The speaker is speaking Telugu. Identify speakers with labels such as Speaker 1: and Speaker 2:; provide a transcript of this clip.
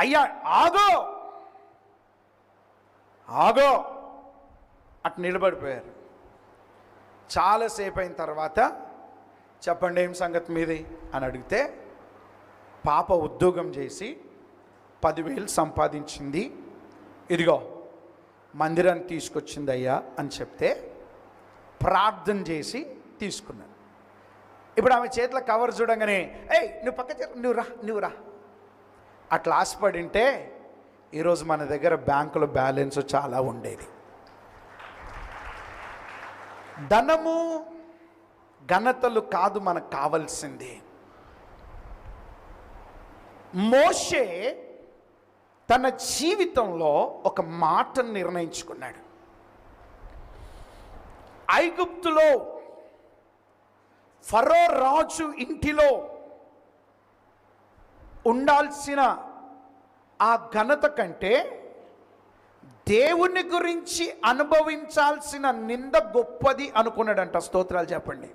Speaker 1: అయ్యా ఆగో! ఆగో! అటు నిలబడిపోయారు. చాలాసేపు అయిన తర్వాత చెప్పండి ఏం సంగతి మీది? అని అడిగితే పాప ఉద్యోగం చేసి పదివేలు సంపాదించింది. ఇదిగో మందిరాన్ని తీసుకొచ్చింది అయ్యా అని చెప్తే ప్రార్థన చేసి తీసుకున్నాను. ఇప్పుడు ఆమె చేతిలో కవర్ చూడంగానే ఏయ్ నువ్వు పక్క జర నువ్వు రా నువ్వు రా. అట్లా ఆశపడింటే ఈరోజు మన దగ్గర బ్యాంకులో బ్యాలెన్స్ చాలా ఉండేది. ధనము ఘనతలు కాదు మనకు కావలసింది. మోషే తన జీవితంలో ఒక మాటను నిర్ణయించుకున్నాడు. ఐగుప్తులో ఫరో రాజు ఇంటిలో ఉండాల్సిన ఆ ఘనత కంటే దేవుని గురించి అనుభవించాల్సిన నింద గొప్పది అనుకున్నాడంట స్తోత్రాలు చెప్పండి.